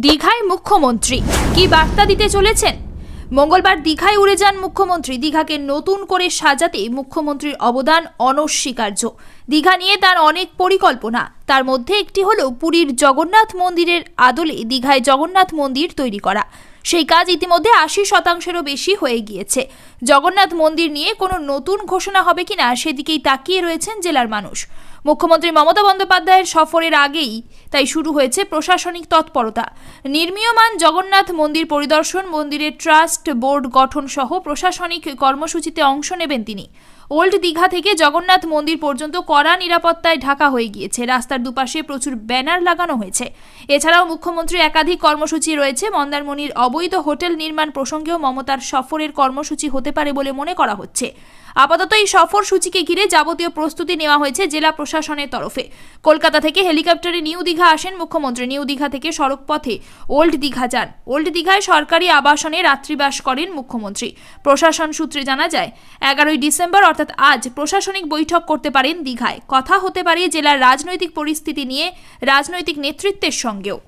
দীঘায় মুখ্যমন্ত্রী। কি বার্তা দিতে চলেছেন? মঙ্গলবার দীঘায় উড়ে যান মুখ্যমন্ত্রী। দীঘাকে নতুন করে সাজাতে মুখ্যমন্ত্রীর অবদান অনস্বীকার্য। দীঘা নিয়ে তার অনেক পরিকল্পনা। তার মধ্যে একটি হলো পুরীর জগন্নাথ মন্দিরের আদলে দীঘায় জগন্নাথ মন্দির তৈরি করা। সেই কাজ ইতিমধ্যে আশি শতাংশেরও বেশি হয়ে গিয়েছে। জগন্নাথ মন্দির নিয়ে কোনো নতুন ঘোষণা হবে কিনা সেদিকেই তাকিয়ে রয়েছেন জেলার মানুষ। মুখ্যমন্ত্রী মমতা বন্দ্যোপাধ্যায়ের সফরের আগেই তাই শুরু হয়েছে প্রশাসনিক তৎপরতা। নির্মীয়মান জগন্নাথ মন্দির পরিদর্শন, মন্দিরের ট্রাস্ট, বোর্ড গঠন সহ প্রশাসনিক কর্মসূচিতে অংশ নেবেন তিনি। ওল্ড দীঘা থেকে জগন্নাথ মন্দির পর্যন্ত কড়া নিরাপত্তায় ঢাকা হয়ে গিয়েছে। রাস্তার দুপাশে প্রচুর ব্যানার লাগানো হয়েছে। এছাড়াও মুখ্যমন্ত্রী একাধিক কর্মসূচি রয়েছে। মন্দারমণির অবৈধ হোটেল নির্মাণ প্রসঙ্গেও মমতার সফরের কর্মসূচি হতে পারে বলে মনে করা হচ্ছে। আপাতত এই সফর সূচিকে ঘিরে যাবতীয় প্রস্তুতি নেওয়া হয়েছে জেলা প্রশাসনের তরফে। কলকাতা থেকে হেলিকপ্টারে নিউ দীঘা আসেন মুখ্যমন্ত্রী। নিউ দীঘা থেকে সড়ক পথে ওল্ড দীঘা যান। ওল্ড দীঘায় সরকারি আবাসনে রাত্রিবাস করেন মুখ্যমন্ত্রী। প্রশাসন সূত্রে জানা যায়, এগারোই ডিসেম্বর অর্থাৎ আজ প্রশাসনিক বৈঠক করতে পারেন দীঘায়। কথা হতে পারে জেলার রাজনৈতিক পরিস্থিতি নিয়ে, রাজনৈতিক নেতৃত্বের সঙ্গেও।